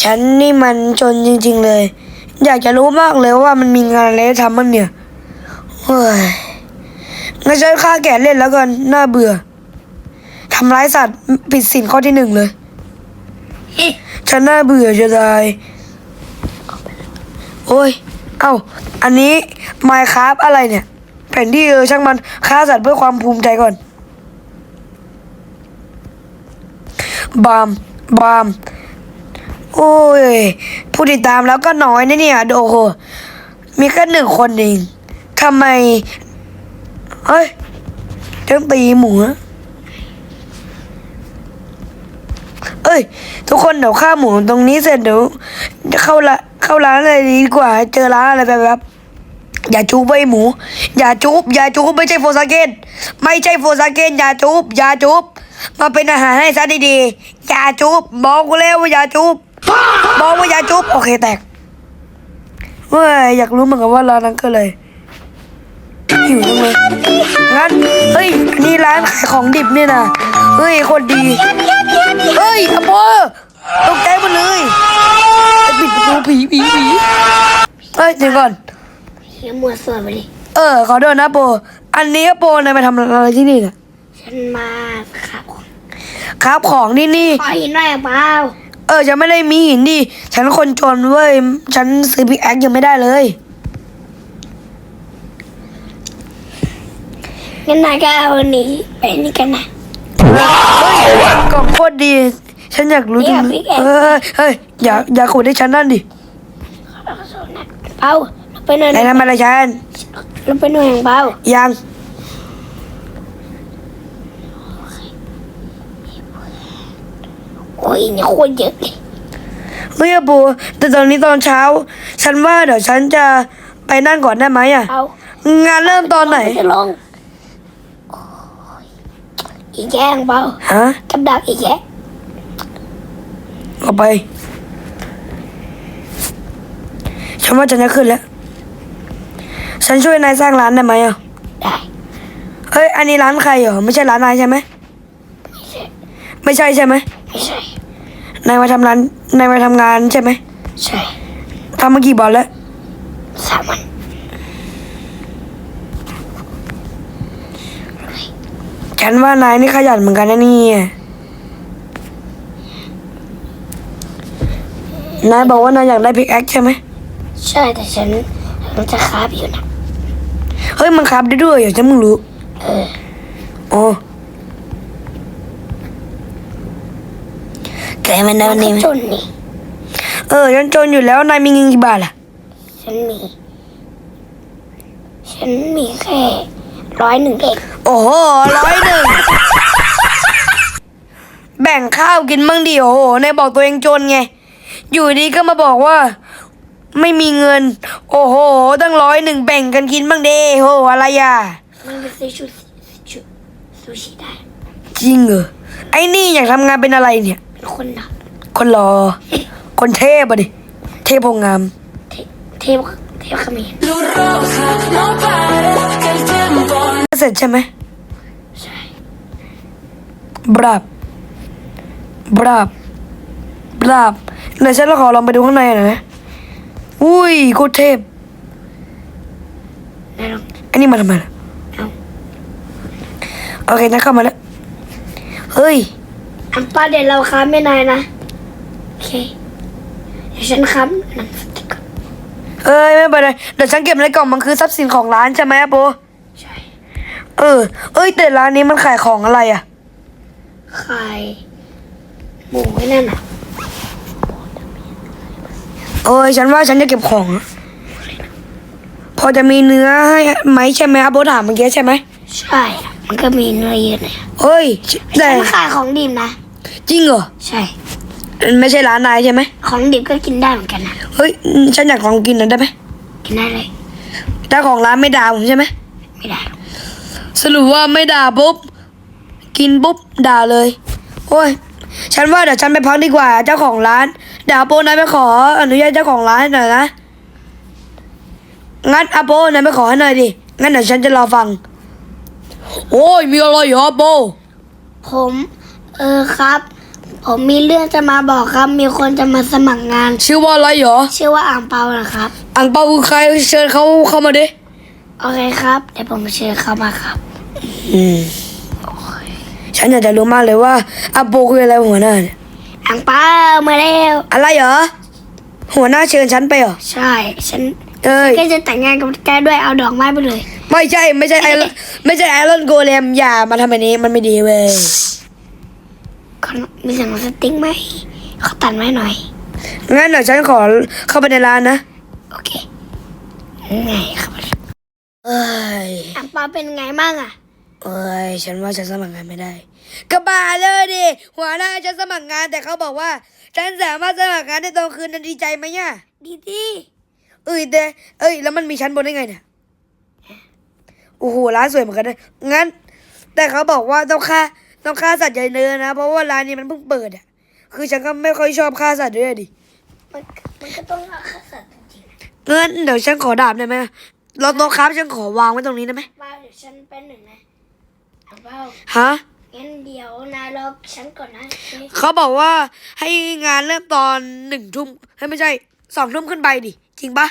ฉันนี่มันจนจริง ๆ เลย อยากจะรู้มากเลยว่ามันมีงานอะไรทำมันเนี่ยเฮ้ยงั้นฉันฆ่าแกะเล่นแล้วกันน่าเบื่อทำร้ายสัตว์ผิดศีลข้อที่หนึ่งเลยฉันน่าเบื่อจะตายโอ้ย เอ้า อันนี้ไมค์ครับอะไรเนี่ย แผ่นที่เออช่างมันฆ่าสัตว์เพื่อความภูมิใจก่อน บาม บาม โอ้ย ผู้ติดตามแล้วก็น้อยนะเนี่ยโอ้โหมีแค่หนึ่งคนเองทำไม เฮ้ยต้องตีหมูเอ้ย ทุกคนเดี๋ยวข้าหมูตรงนี้เสร็จเดี๋ยวเข้าละเข้าร้านอะไรดีกว่า เจอร้านอะไรแบบอย่าจูบไอหมู อย่าจูบอย่าจูบไม่ใช่โฟซาเกนไม่ใช่โฟซาเกนอย่าจูบอย่าจูบมาเป็นอาหารให้ซะดีๆอย่าจูบบอกกูแล้วว่าอย่าจูบ บอกว่าอย่าจูบโอเคแตกเว้ยอยากรู้เหมือนกันว่าร้านนั้นก็เลยหิวจังเลยงั้นเฮ้ยอันนี่ร้านขายของดิบเนี่ยนะเฮ้ยโคนดีเฮ้ยอโปตกใจหมดเลยไอ้ปิดประตูผีผีผีเฮ้ยเดี๋ยวก่อนเฮียมัวส่วนไปดิเออขอโทษนะโป อันนี้โปนายมาทำอะไรที่นี่เนี่ยฉันมาขับครับของที่นี่ขอหินหน่อยเปล่า เออฉันไม่ได้มีหินดิฉันคนจนเว้ยฉันซื้อพิกแอคยังไม่ได้เลยงั้นนายก็เอาอันนี้ไปนี่กันนะกล่องโคตรดี ฉันอยากรู้จริงเนี่ย Big X เออเฮ้ยอย่าอย่าขุดให้ฉันนั่นดิเปล่าเราไปหน่อยไหนทำอะไรฉันเราไปหน่อยเปล่ายัง โอ้ยนี่โคตรเยอะเลยเฮ้ยโปแต่ตอนนี้ตอนเช้า ฉันว่าเดี๋ยวฉันจะไปนั่นก่อนได้ไหมอะ เอางานเริ่มตอนไหน จะลองโอ้ยอีแย่งเปล่าฮะกับดักอีแย่เอาไปฉันว่าฉันจะขึ้นแล้ว ฉันช่วยนายสร้างร้านได้ไหมอะ ได้เฮ้ย อันนี้ร้านใครเหรอ ไม่ใช่ร้านนายใช่ไหม ไม่ใช่ไม่ใช่ใช่ไหม ไม่ใช่ นายมาทำร้านนายมาทำงานใช่ไหมใช่ทำมากี่บอลแล้วสามวันฉันว่านายนี่ขยันเหมือนกันนะเนี่ยนายบอกว่านายอยากได้พิกแอคใช่ไหมใช่แต่ฉันมันจะคาบอยู่นะ เฮ้ยมันขับได้ด้วยเหรอฉันมึงรู้ เออ โอ้ แกมันได้วันนี้ไหมจนนี่เออฉันจนอยู่แล้วนายมีเงินกี่บาทล่ะ ฉันมี ฉันมีแค่ร้อยหนึ่งเองโอ้โหร้อยหนึ่งแบ่งข้าวกินบ้างดิโอ้โหนายบอกตัวเองจนไง อยู่ดีก็มาบอกว่า ไม่มีเงิน โอ้โหตั้งร้อยหนึ่งแบ่งกันกินบ้างเด้โหอะไรอะมันไปซื้อชูชูซูชิได้ จริงเหรอไอ้นี่อยากทำงานเป็นอะไรเนี่ยเป็น คนหนักคนรอ คนเทพอะดิ เทพโพงามเทเทพเทพขมิ้น Luz roja, no pares, que el tiempo เสร็จใช่ไหมใช่บราบบราบบราบไหนฉันเราขอลองไปดูข้างในหน่อยนะอุ้ยโคตรเทพนายลองอันนี้มาทำไมล่ะเอาโอเคนะเข้ามาแล้ว เฮ้ย อันป้าเดี๋ยวเราค้ำไม่นายนะ โอเค เดี๋ยวฉันค้ำหนังสติ๊กเกอร์เอ้ยไม่เป็นไรเดี๋ยวฉันเก็บในกล่องมันคือทรัพย์สินของร้านใช่ไหมอะโปใช่ เออ เอ้ยแต่ร้านนี้มันขายของอะไรอะไข่หมูไว้นั่นน่ะเอ้ยฉันว่าฉันจะเก็บของอะพอจะมีเนื้อให้ไหมใช่ไหมอะโปถามเมื่อกี้ใช่ไหมใช่อะมันก็มีเนื้อเยอะหน่อยอะเอ้ยแต่ ฉันขายของดิบนะ จริงเหรอใช่ มันไม่ใช่ร้านนายใช่ไหมของดิบก็กินได้เหมือนกันนะเฮ้ยฉันอยากลองกินหน่อยได้ไหมกินได้เลยเจ้าของร้านไม่ด่าผมใช่ไหมไม่ได้หรอกสรุปว่าไม่ด่าปุ๊บกินปุ๊บด่าเลยโอ้ยฉันว่าเดี๋ยวฉันไปพักดีกว่า เจ้าของร้านเดี๋ยวอาโปนายไปขออนุญาตเจ้าของร้านหน่อยนะงั้นอาโปนายไปขอให้หน่อยดิงั้นเดี๋ยวฉันจะรอฟัง โอ้ยมีอะไรเหรออาโปผม เออครับ ผมมีเรื่องจะมาบอกครับ มีคนจะมาสมัครงาน ชื่อว่าอะไรเหรอชื่อว่าอ่างเปานะครับ อังเปาคือใครเชิญเขาเข้ามาดิโอเคครับเดี๋ยวผมเชิญเขามาครับ อืมฉันอยากจะรู้มากเลยว่าอาโปคืออะไรหัวหน้าเนี่ยอ่างเปามาแล้วอะไรเหรอหัวหน้าเชิญฉันไปเหรอใช่ ฉันเอ้ยก็จะแต่งงานกับแกด้วยเอาดอกไม้ไปเลย ไม่ใช่ไม่ใช่ไอรอนไม่ใช่ไอรอนโกเลมอย่ามาทำแบบนี้มันไม่ดีเว้ยขอ มีเสียงสติ๊กไหมขอตัดไม้หน่อย งั้นเดี๋ยวฉันขอเข้าไปในร้านนะ โอเคไงครับเอ้ยอ่างเปาเป็นไงบ้างอะเอ้ย ฉันว่าฉันสมัครงานไม่ได้ก็บ้าเลยดิหัวหน้าฉันสมัครงานแต่เขาบอกว่า ฉันสามารถสมัครงานได้ตอนคืนนันดีใจไหมเนี่ยดีดีเอ้ยแต่เอ้ย แล้วมันมีชั้นบนได้ไงเนี่ยโอ้โหร้านสวยเหมือนกันนะงั้น แต่เขาบอกว่าต้องฆ่า ต้องฆ่าสัตว์ใหญ่เนื้อนะ เพราะว่าร้านนี้มันเพิ่งเปิดอะ คือฉันก็ไม่ค่อยชอบฆ่าสัตว์ด้วยดิ มันมันก็ต้องรักสัตว์จริงงั้นเดี๋ยวฉันขอดาบได้ไหมเราโต๊ะครับฉันขอวางไว้ตรงนี้ได้ไหมๆว่าเดี๋ยวฉันเป็นหนึ่งนะอ่างเปาฮะงั้นเดี๋ยวนายรอฉันก่อนนะโอเคเขาบอกว่าให้งานเริ่มตอนหนึ่งทุ่มให้ยไม่ใช่สองทุ่มขึ้นไปดิ จริงปะ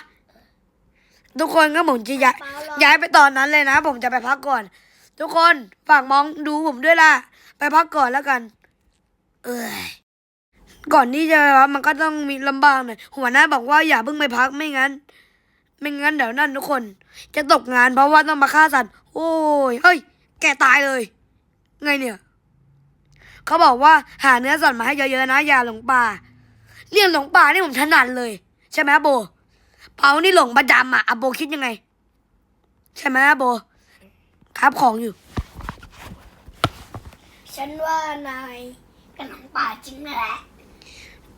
ทุกคนก็ผมจะย้ายย้ายไปตอนนั้นเลยนะ ผมจะไปพักก่อน ทุกคนฝากมองดูผมด้วยล่ะ ไปพักก่อนแล้วกัน เอ้ยก่อนที่จะไปพักมันก็ต้องมีลำบากหน่อยหัวหน้าบอกว่าอย่าเพิ่งไปพักไม่งั้น ไม่งั้นเดี๋ยวนั่นทุกคน จะตกงานเพราะว่าต้องมาฆ่าสัตว์ โอ้ยเฮ้ย แกตายเลย ไงเนี่ยเขาบอกว่าหาเนื้อสัตว์มาให้เยอะๆนะอย่าหลงป่าเรื่องหลงป่านี่ผมถนัดเลย ใช่ไหมโบเปานี่หลงประจำอะอโบคิดยังไง ใช่ไหมโบครับของอยู่ ฉันว่านายเป็นของป่าจริงนั่นแหละ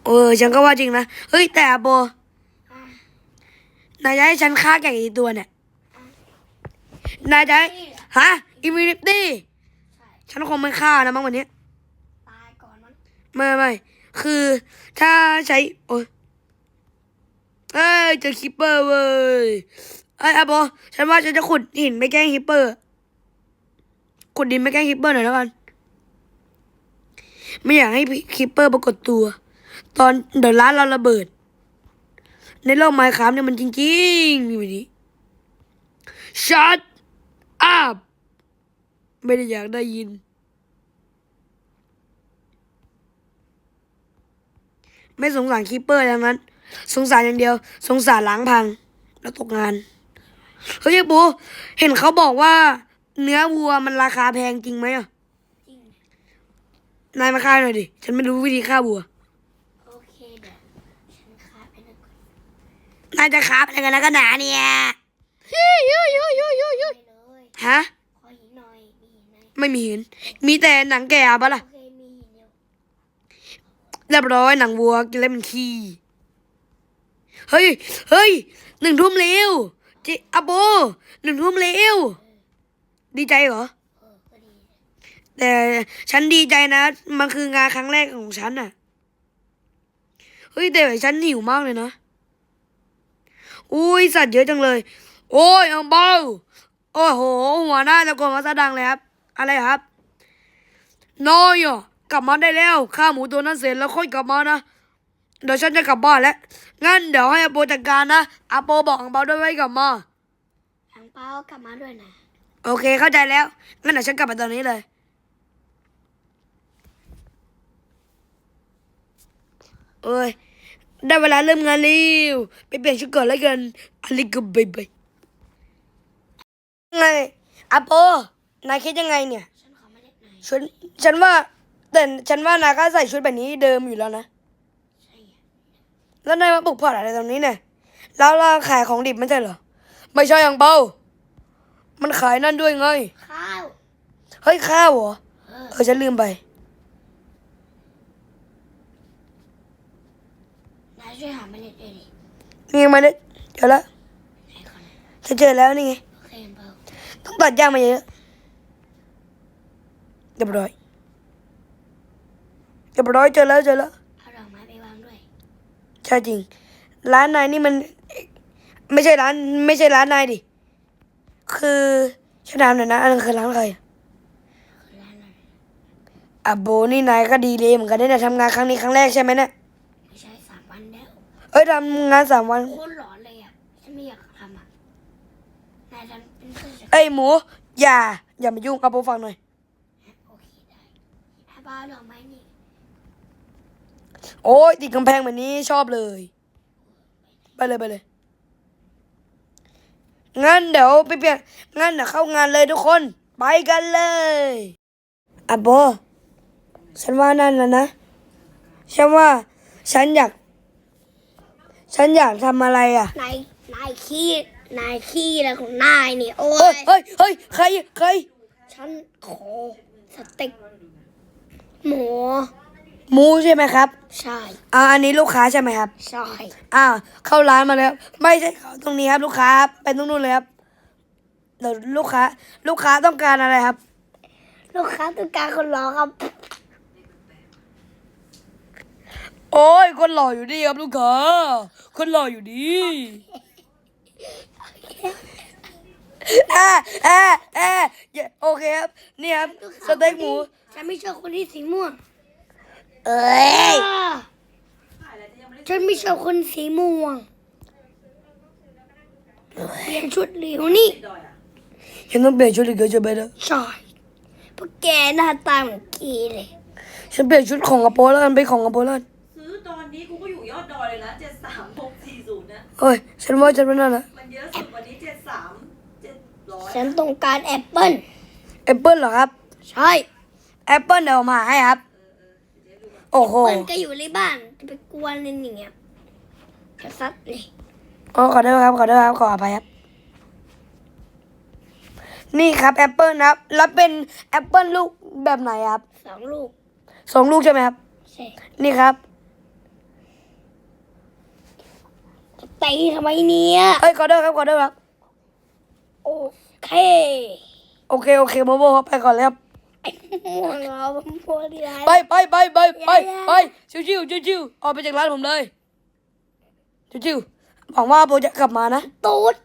เออ ฉันก็ว่าจริงนะ เฮ้ย แต่อะโบอะนายจะให้ฉันฆ่าแก่กี่ตัวเนี่ย นายจะให้นี่เหรอฮะอิมินิตี้ใช่ฉันคงไม่ฆ่านะมั้งวันนี้ ตายก่อนมันไม่ไม่คือถ้าใช้ โอ้ยเอ้ยเจอคิปเปอร์เว้ยไอ้ยอะโบฉันว่าฉันจะขุดหินไปแกล้งคิปเปอร์ ขุดดินไปแกล้งคิปเปอร์หน่อยแล้วกัน ไม่อยากให้คิปเปอร์ปรากฏตัว ตอนเดี๋ยวร้านเราระเบิด ในโลกไมค์ครับเนี่ยมันจริงๆอยู่นี้ shut up ไม่ได้อยากได้ยิน ไม่สงสารคีปเปอร์ทั้งนั้น สงสารอย่างเดียว สงสารล้างพัง แล้วตกงาน เฮ้ยปูเห็นเขาบอกว่า เนื้อวัวมันราคาแพงจริงไหมอะ นายมาฆ่าหน่อยดิ ฉันไม่รู้วิธีฆ่าวัว โอเคเดี๋ยวฉันคาไปนึกก่อนนายจะฆ่าอะไรกันนะกันหนาเนี่ยยูยูยูยูยูยูไปเลยฮะ ขอหินหน่อยมีหินไหมไม่มีเห็นมีแต่หนังแก่ปะล่ะ โอเคมีหินเดียวเรียบร้อยหนังวัวกินแล้วมันขี้ เฮ้ย เฮ้ย หนึ่งทุ่มเร็วจิอาโบหนึ่งทุ่มเร็ว ดีใจเหรอเออก็ดี แต่ฉันดีใจนะ มันคืองานครั้งแรกของฉันน่ะ เฮ้ยแต่ฉันหิวมากเลยนะ อุ้ยสัตว์เยอะจังเลย โอ้ยอังเบาโอ้โห หัวหน้าตะโกนมาซะดังเลยครับ อะไรครับ น้อยอะกลับมาได้แล้วข้าหมูตัวนั้นเสร็จแล้วค่อยกลับมานะ เดี๋ยวฉันจะกลับบ้านแล้ว งั้นเดี๋ยวให้อาโปจัดการนะอาโปบอกอังเบาด้วยไว้กลับมาอ่างเปากลับมาด้วยนะ โอเคเข้าใจแล้ว งั้นเดี๋ยวฉันกลับไปตอนนี้เลย เอ้ย ได้เวลาเริ่มงานแล้วไปเปลี่ยนชุดก่อนแล้วกันอลิกบายบายไงอาโปนายคิดยังไงเนี่ยฉันขอไม่เล็กหน่อยชุดฉันว่าแต่ฉันว่านายก็ใส่ชุดแบบนี้เดิมอยู่แล้วนะใช่อะแล้วนายมาปลุกพอดอะไรตรงนี้เนี่ย แล้วเราขายของดิบไม่ใช่เหรอ ไม่ใช่ยังเปามันขายนั่นด้วยไง ข้าว เฮ้ยข้าวเหรอ เออเออฉันลืมไป นายช่วยหาเมล็ดด้วยดิ นี่ไงมาเลยเจอแล้วไหนก่อนนะฉันเจอแล้วนี่ไงโอเคอ่างเปาต้องตัดหญ้ามาเยอะเรียบร้อยเรียบร้อยเจอแล้วเจอแล้วเอาดอกไม้ไปวางด้วยใช่จริง ร้านนายนี่มัน ไม่ใช่ร้าน ไม่ใช่ร้านนายดิ คือฉันถามหน่อยนะอันนั้นคือร้านใครคือร้านนั้นอะโบนี่นายก็ดีเลยเหมือนกันได้เนี่ยทำงานครั้งนี้ครั้งแรกใช่ไหมเนี่ย ไม่ใช่สามวันแล้ว เอ้ยทำงานสามวัน โคตรหลอนเลยอะฉันไม่อยากทำอะนายทำเป็นเพื่อนฉันเอ้ยหมู อย่า อย่ามายุ่งกับโบฟังหน่อยโอเคได้ให้บ้าดอกไม้นี่โอ้ยติดกำแพงแบบนี้ชอบเลย ไปเลยไปเลยงั้นเดี๋ยวไปเปลี่ยนงั้นเดี๋ยวเข้างานเลยทุกคน ไปกันเลยอะโบฉันว่านั่นแล้วนะฉันว่าฉันอยาก ฉันอยากทำอะไรอะ นายนายขี้นายขี้อะไรของนายนี่โอ้เฮ้ยยเฮ้ยเฮ้ยใครใครฉันขอสเต็กหมูหมูใช่ไหมครับใช่อ่าอันนี้ลูกค้าใช่ไหมครับ ใช่อ่า เข้าร้านมาแล้ว ไม่ใช่เขาตรงนี้ครับ ลูกค้าไปตรงนู้นเลยครับเดี๋ยวลูกค้า ลูกค้าต้องการอะไรครับ ลูกค้าต้องการคนรอครับ โอ้ยคนหล่ออยู่ดีครับลูกค้าคนหล่ออยู่ดีอ่าอ่าอ่าอย่าโอเคครับนี่ครับสเต็กหมูฉันไม่ชอบคนที่สีม่วงเอ้ยฉันไม่ชอบคนสีม่วงเปลี่ยนชุดเหลียวนี่ฉันต้องเปลี่ยนชุดอีกเยอะจะไปแล้วใช่เพราะแกหน้าตาเหมือนกีเลย ฉันเปลี่ยนชุดของกระโปรงแล้วกันไปของกระโปรงแล้วกันซื้อ ตอนนี้กูก็อยู่ยอดดอยเลยนะเจ็ดสามหกสี่ศูนย์นะเฮ้ย ฉันว่าฉันเป็นนั่นนะมันเยอะสุดวันนี้เจ็ดสามเจ็ดร้อยฉันต้องการแอปเปิ้ลแอปเปิลเหรอครับ ใช่แอปเปิลเดี๋ยวเอามาให้ครับ โอ้โห เปิ้ลก็อยู่ในบ้านจะไปกวนเล่นอย่างเงี้ยกระซัดเลยอ๋อขอโทษครับ ขอโทษครับ ขออภัยครับ นี่ครับแอปเปิลนะครับ แล้วเป็นแอปเปิลลูกแบบไหนครับ สองลูก สองลูกใช่ไหมครับ ใช่ นี่ครับ จะ ตีทำไมเนี่ยเอ้ยขอโทษครับขอโทษครับ โอเค โอเคโอเคโมโมครับไปก่อนเลยครับไอ้ม่วงเราพวกที่ไรไปไปไปไปไปอย่าไปชิวชิวชิวชิวๆออกไปจากร้านผมเลยชิวชิวๆหวังว่าโบจะกลับมานะตูด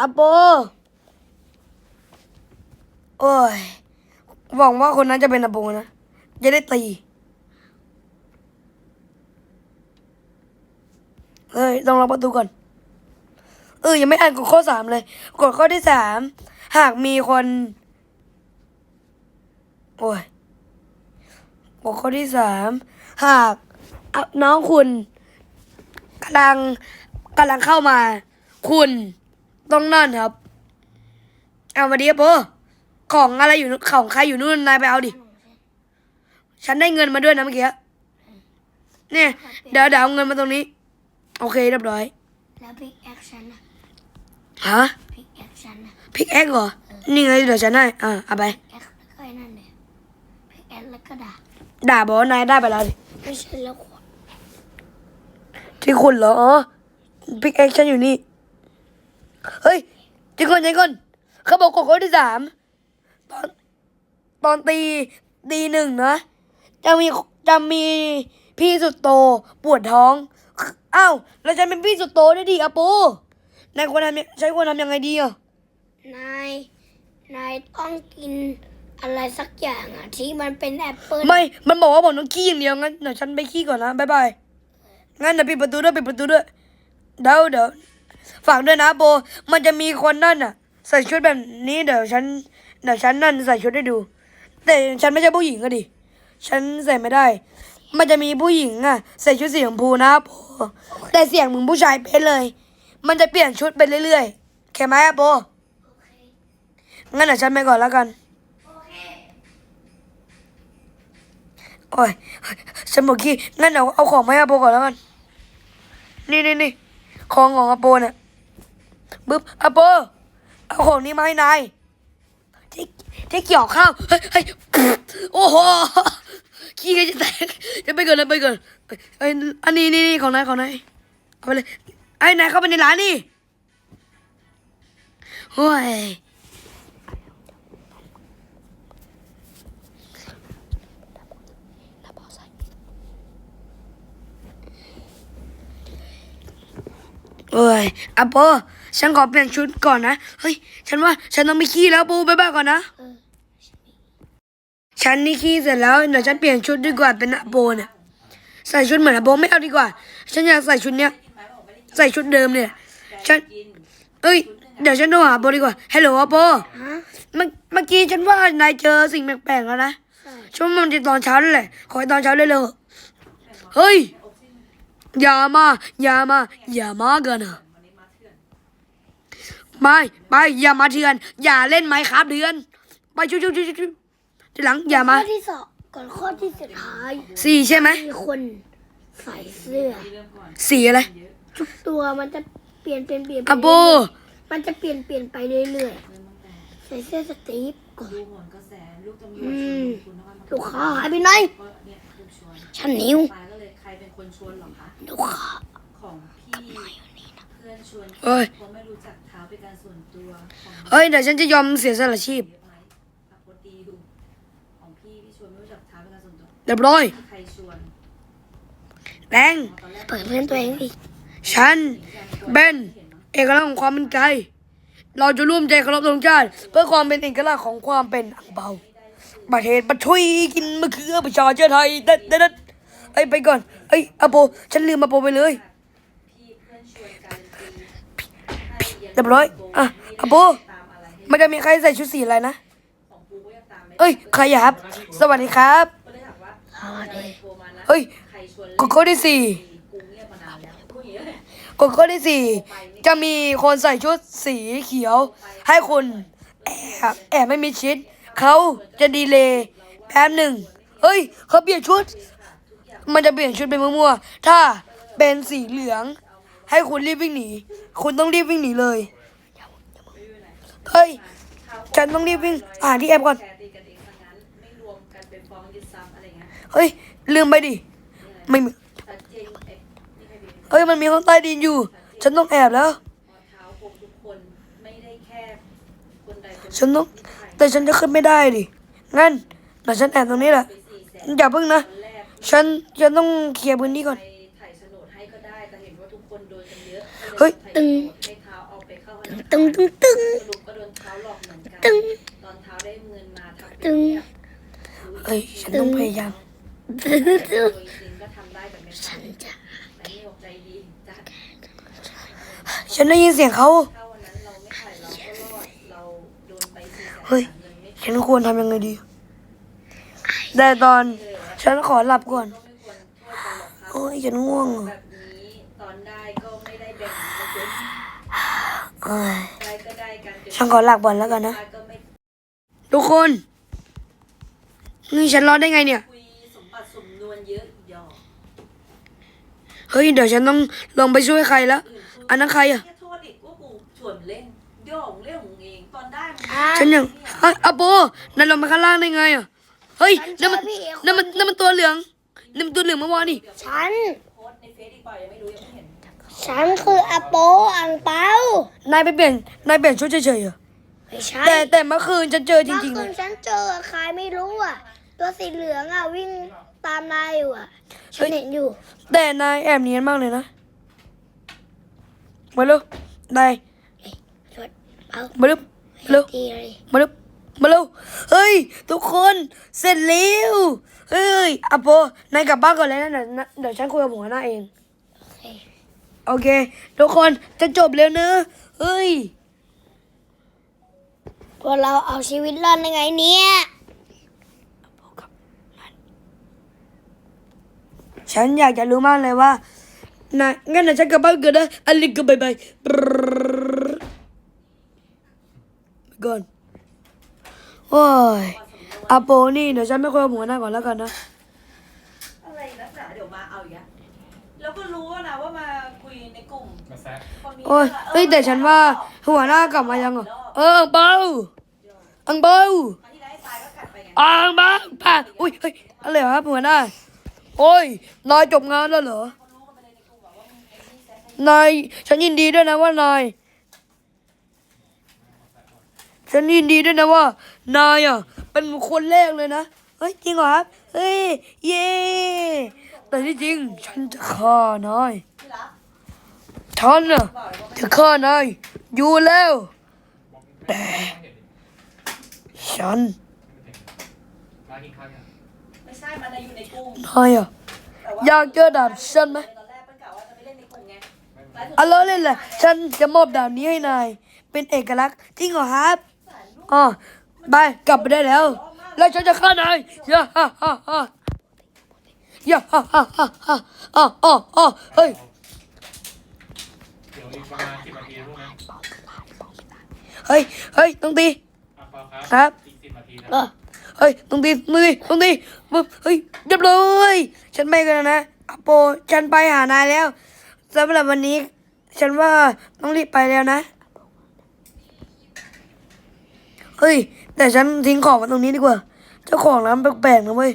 อโปโอ้ยหวังว่าคนนั้นจะเป็นอโปนะจะได้ตี เฮ้ยต้องล็อกประตูก่อน เออยังไม่อ่านกฎข้อสามเลยกฎข้อที่สามหากมีคน โอ้ยกฎข้อที่สามหากน้องคุณกำลังกำลังเข้ามา คุณต้องนั่นครับ เอามาดีครับโปของอะไรอยู่นู่นของใครอยู่นู่นนายไปเอาดิ ฉันได้เงินมาด้วยนะเมื่อกี้เนี่ยเดี๋ยวเดี๋ยวเอาเงินมาตรงนี้ โอเคเรียบร้อย แล้วพิกแอคชั่นนะฮะพิกแอคชั่นนะพิกแอคเหรอ นี่ไงเดี๋ยวฉันให้ อ่าเอาไปแอคแล้วก็ไอ้นั่นเนี่ยพิกแอคแล้วก็ด่า ด่าบอกว่านายได้ไปแล้วดิไม่ใช่แล้วขวดที่คุณเหรอ อ๋อพิกแอคฉันอยู่นี่ เฮ้ยจิงก่อนจิงก่อนเขาบอกกฎข้อที่สามตอนตอนตีตีหนึ่งนะ จะมีจะมีพี่สุดโตปวดท้อง อ้าวแล้วฉันเป็นพี่สุดโตด้วยดิอาปูนายควรทำยังฉันควรทำยังไงดีอะนาย นายต้องกินอะไรสักอย่างอะที่มันเป็นแอปเปิ้ลไม่ มันบอกว่าผมต้องขี้อย่างเดียวงั้นเดี๋ยวฉันไปขี้ก่อนนะบ๊ายบายงั้นเดี๋ยวปิดประตูด้วยปิดประตูด้วยเดี๋ยวเดี๋ยวฝากด้วยนะโบ มันจะมีคนนั่นอะใส่ชุดแบบนี้เดี๋ยวฉันเดี๋ยวฉันนั่นใส่ชุดให้ดู แต่ฉันไม่ใช่ผู้หญิงก็ดิฉันใส่ไม่ได้ มันจะมีผู้หญิงอะใส่ชุดสีชมพูนะโบแต่เสียงมึงผู้ชายเป๊ะเลย มันจะเปลี่ยนชุดไปเรื่อยๆแค่ไหมอะโบงั้นเดี๋ยวฉันไปก่อนแล้วกันโอ้ยฉันบอกขี้งั้นเดี๋ยวเอาของมาให้อาโปก่อนแล้วกัน นี่นี่นี่ของของอาโปเนี่ยบึ๊บอาโปเอาของนี้มาให้นายที่ที่เกี่ยวข้าวเฮ้ยโอ้โห ขี้ก็จะแตกจะไปก่อนนะไปก่อนไอ้อันนี้นี่นี่ของนายของนายเอาไปเลยไอ้นายเข้าไปในร้านนี่โอ้ยเอ้ยอาโปฉันขอเปลี่ยนชุดก่อนนะ เฮ้ย ฉันว่าฉันต้องไปขี้แล้วปูบ๊ายบาก่อนนะ ฉันนี่ขี้เสร็จแล้วเดี๋ยวฉันเปลี่ยนชุดดีกว่าเป็นอโปเนี่ยใส่ชุดเหมือนอโปไม่เอาดีกว่า ฉันอยากใส่ชุดเนี้ยใส่ชุดเดิมเนี่ยฉันเอ้ยเดี๋ยวฉันโทรหาโปดีกว่าฮัลโหลอโปฮะเมื่อเมื่อกี้ฉันว่านายเจอสิ่งแปลกๆแล้วนะใช่ช่วงมันจะตอนเช้านั่นแหละขอให้ตอนเช้าเร็วๆเฮ้ยอย่ามาอย่ามาอย่ามากันนะไม่ไปอย่ามาเถื่อน อย่าเล่นไม้ครับเดือน ไปชุบชุบชุบชุบ ทีหลังอย่ามาข้อที่สองก่อนข้อที่สุดท้ายสี่ใช่ไหมมีคนใส่เสื้อสี่อะไรทุกตัวมันจะเปลี่ยนเปลี่ยนเปลี่ยนไปอะโบเรื่อยๆมันจะเปลี่ยนเปลี่ยนไปเรื่อยๆใส่เสื้อสตีฟก่อนดูหนกระแสลูกตำรวจอืชวนมคุณนครลูกค้าหายไปไหนก็เนี่ยลูกชวนฉันนิ้วตายก็เลยใครเป็นคนชวนเหรอคะลูกค้าของพี่เพื่อนชวนเอ้ยเพราะไม่รู้จักเท้าเป็นการส่วนตัวของเฮ้ยเดี๋ยวฉันจะยอมเสียสละชีพ เรียบร้อย ใครชวนแบงค์ตอนแรกเปิดเพื่อนตัวเองดิฉันเบนเอกลักษณ์ของความเป็นไทยเราจะร่วมใจเคารพธงชาติเพื่อความเป็นเอกลักษณ์ของความเป็นอังเปาประเทศประทุยกินมะเขือประชาชาติไทยเด็ดเด็ดเด็ดเอ้ยไปก่อนเอ้ยอโปฉันลืมอโปไปเลยพี่เพื่อนชวนการันตีให้เรียนเรียบร้อยอะอโปตามอะไรให้มันจะมีใครใส่ชุดสีอะไรนะของปูก็ยังตามไม่ได้เอ้ยใครอะครับ สวัสดีครับ ก็เลยถามว่าสวัสดีโทรมานะเฮ้ยใครชวนโกโก้ที่สี่กูเงียบมานานแล้วพูดอย่างนี้เลยกฎข้อที่สี่จะมีคนใส่ชุดสีเขียว ให้คุณแอบแอบไม่มีชิด เขาจะดีเลย์แป๊บหนึ่งเฮ้ยเขาเปลี่ยนชุด มันจะเปลี่ยนชุดเป็นมั่วๆถ้าเป็นสีเหลือง ให้คุณรีบวิ่งหนี คุณต้องรีบวิ่งหนีเลยเฮ้ยฉันต้องรีบวิ่งอ่านที่แอปก่อน ฟ้องยึดทรัพย์อะไรเงี้ยเฮ้ย ลืมไปดิ ไม่มีชัดเจนเอ๊ะนี่ใครเป็นเฮ้ย มันมีห้องใต้ดินอยู่ ฉันต้องแอบแล้ว พอเท้าผมทุกคนไม่ได้แค่คนใดคนหนึ่งฉันต้องแต่ฉันจะขึ้นไม่ได้ดิ งั้นเดี๋ยวฉันแอบตรงนี้แหละ ไปสี่แสนอย่าเพิ่งนะตอนแรกฉันฉันต้องเคลียร์พื้นที่ก่อน ไปถ่ายโฉนดให้ก็ได้แต่เห็นว่าทุกคนโดนกันเยอะเฮ้ยก็เลยถ่ายโฉนดให้เท้าเอาไปเข้าธนาคารตึงตึงตึงสรุปก็โดนเท้าหลอกเหมือนกันตึง ตอนเท้าได้เงินมาทักตึง เงียบเฮ้ยฉันต้องพยายามตึงตึโดงยจริงก็ทำได้แต่ไม่ฉันทำจะแต่นี่อกใจดีจ้ะฉันได้ยินเสียงเขาถ้าวันนั้นเราไม่ถ่ายเราก็รอดเราโดนไปสี่แสนเฮ้ยเงินไม่ฉันควรทำยังไงดี แต่ตอน ฉันขอหลับก่อนก็ไม่ควรโทษกันหรอกครับโอ้ย ฉันง่วงอะแบบนี้ตอนได้ก็ไม่ได้แบ่งมาเกินเอ้ยได้ก็ได้กันเกินฉันขอหลับก่อนแล้วกันนะได้ก็ไม่ทุกคน นี่ฉันรอดได้ไงเนี่ย คุยสมบัติสมนวนเยอะอีดอกเฮ้ยเดี๋ยวฉันต้องลองไปช่วยใครแล้วอื่นพูดอันนั้นใครอะแค่โทษอีกว่ากูชวนเล่นเดี๋ยวของเล่นของเองตอนได้มึงอะฉันยังเฮ้ยอาโปนั่นลงไปข้างล่างได้ไงอะ เฮ้ยฉันั่นนมันเจอพี่เอกนั่นมันนั่นมันตัวเหลืองนั่นมันตัวเหลืองเมื่อวานนี่ ฉัน โพสต์ในเฟซอีกเปล่ายังไม่รู้ยังไม่เห็นฉันคืออโปอังเปานายไปเปลี่ยน นายเปลี่ยนชุดเฉยๆเหรอไม่ใช่แต่แต่เมื่อคืนฉันเจอจเมื่อริงๆคืเลนยฉันเจอใครไม่รู้อะ ตัวสีเหลืองอะวิ่งตามนายอยู่อะฉันเห็นอยู่ แต่นายแอบเนียนมากเลยนะ มาเร็วนายชดเอามาเร็วเร็วทีเลยมาเร็วมาเร็วเฮ้ย ทุกคนเสร็จแล้วเฮ้ยอาโปนายกลับบ้านก่อนเลยนะเดี๋ยวนะเดี๋ยวฉันคุยกับหัวหน้าเองโอเคโอเค ทุกคนจะจบแล้วเนอะเฮ้ยพวกเราเอาชีวิตรอดยังไงเนี่ย ฉันอยากจะรู้มากเลยว่านายงั้นเดี๋ยวฉันกลับบ้านก่อนนะอลิกก็บายบายไปก่อนโอ้ยอาโปนี่เดี๋ยวฉันไม่คุยกับหัวหน้าก่อนแล้วกันนะอะไรนักหนาเดี๋ยวมาเอาอีกอะแล้วก็รู้นะว่ามาคุยในกลุ่มมาแซะคนมีโอ้ยเฮ้ยแต่ฉันว่าหัวหน้ากลับมายังอะเอออังเบาอังเบาครั้งที่แล้วไอ้ตายก็กัดไปไงอังเบาป่ะอุ้ยเฮ้ยอะไรเหรอครับหัวหน้า โอ้ย นายจบงานแล้วเหรอ นาย ฉันยินดีด้วยนะว่านาย ฉันยินดีด้วยนะว่า นายอะ เป็นคนแรกเลยนะ เฮ้ย จริงเหรอครับ เฮ้ย เย่แต่ที่จริง ฉันจะฆ่านาย ฉันน่ะ จะฆ่านาย อยู่แล้ว แต่ ฉัน ช่มันน่ะอยู่ในกลุ่มทำไมอะแต่ว่าอยากเจอดาบฉันไหมตอนแรกเปิ้ลกะว่าจะไม่เล่นในกลุ่มไงไลฟ์สดอะแล้วเล่นแหละฉันจะมอบดาบนี้ให้นาย เป็นเอกลักษณ์จริงเหรอครับอ๋อไปกลับไปได้แล้ว แล้วฉันจะฆ่านายย่าฮ่าฮ่าฮ่าย่าฮ่าฮ่าฮ่าฮ่าอ๋ออ๋ออ๋อเฮ้ยเดี๋ยวอีกประมาณสิบนาทีรู้ไหมเฮ้ยเฮ้ยต้องตี อะเปล่าคครัรับ อีกสิบนาทีนะ เออ เฮ้ยต้องตีต้องตีต้องตีปึ๊บเฮ้ยเรียบร้อยฉันไปกันแล้วนะอโปฉันไปหานายแล้วสำหรับวันนี้ ฉันว่าต้องรีบไปแล้วนะเฮ้ย แต่ฉันทิ้งของไว้ตรงนี้ดีกว่า เจ้าของร้านแปลกๆนะเว้ย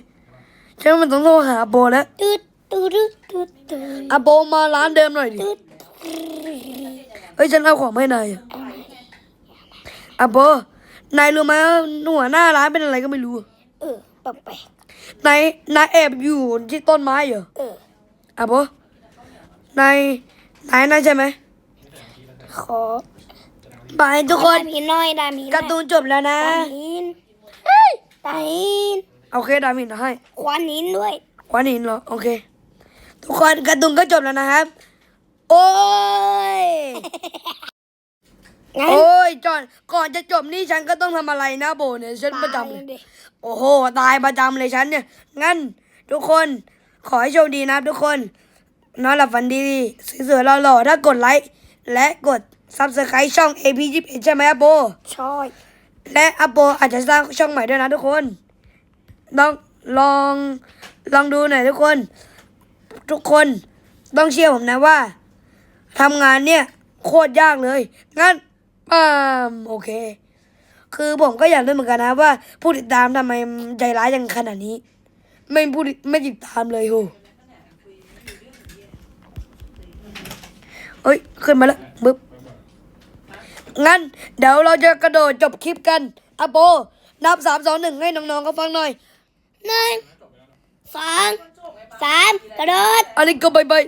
ฉันว่ามันต้องโทรหาอาโปแล้วตืดตืดตืดตืดตืดอาโปมาร้านเดิมหน่อยดิเฮ้ยฉันเอาของมาให้นายอะอาโป นายรู้ไหมว่าหัวหน้าร้านเป็นอะไรก็ไม่รู้อะเออแปลกนายนายแอบอยู่ที่ต้นไม้เหรอๆเอออาโปนายนายนั่นใช่ไหมขอไปทุกคน ดามหินหน่อยดามหินหน่อยการ์ตูนจบแล้วนะ ดามหินเฮ้ยดามหินโอเคดามินเอาให้ ควันหินด้วยควันหินเหรอ โอเค ทุกคนการ์ตูนก็จบแล้วนะครับ โอ้ย งั้นโอ้ยจอนก่อนจะจบนี่ฉันก็ต้องทำอะไรนะโบเนี่ยฉันประจำเลยดิโอ้โหตายประจำเลยฉันเนี่ยงั้นทุกคนขอให้โชคดีนะทุกคนนอนหลับฝันดีสวยๆหล่อๆถ้ากดไลค์และกด subscribe ช่อง AP21 ใช่ไหมอะโบ ชอยและอัปโปอาจจะสร้างช่องใหม่ด้วยนะทุกคน ลองลองลองดูหน่อยทุกคน ทุกคนต้องเชื่อผมนะว่าทำงานเนี่ยโคตรยากเลย งั้น อ่าโอเค คือผมก็อยากรู้เหมือนกันนะว่า ผู้ติดตามทำไมใจร้ายอย่างขนาดนี้ ไม่ผู้ติไม่ติดตามเลยโหเฮ้ยขึ้นมาแล้วบึ๊บงั้น เดี๋ยวเราจะกระโดดจบคลิปกันอะโป นับสามสองหนึ่งให้น้องๆเขาฟังหน่อยหนึ่งสองสามกระโดดอันนี้ก็บายบาย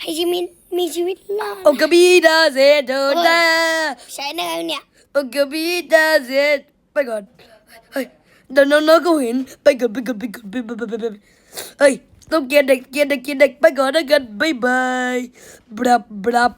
ให้ชีวิต มีชีวิตรอดโอกาบีดาเซโดดาใช้ได้ไงเนี่ยโอกาบีดาเซไปก่อนเฮ้ยเดี๋ยวน้องๆก็เห็นไปก่อนไปก่อนไปก่อนไปไปไปไปไปเฮ้ยต้องเกียร์เด็กเกียร์เด็กเกียร์เด็กไปก่อนนะกันบายบายบลับบลับ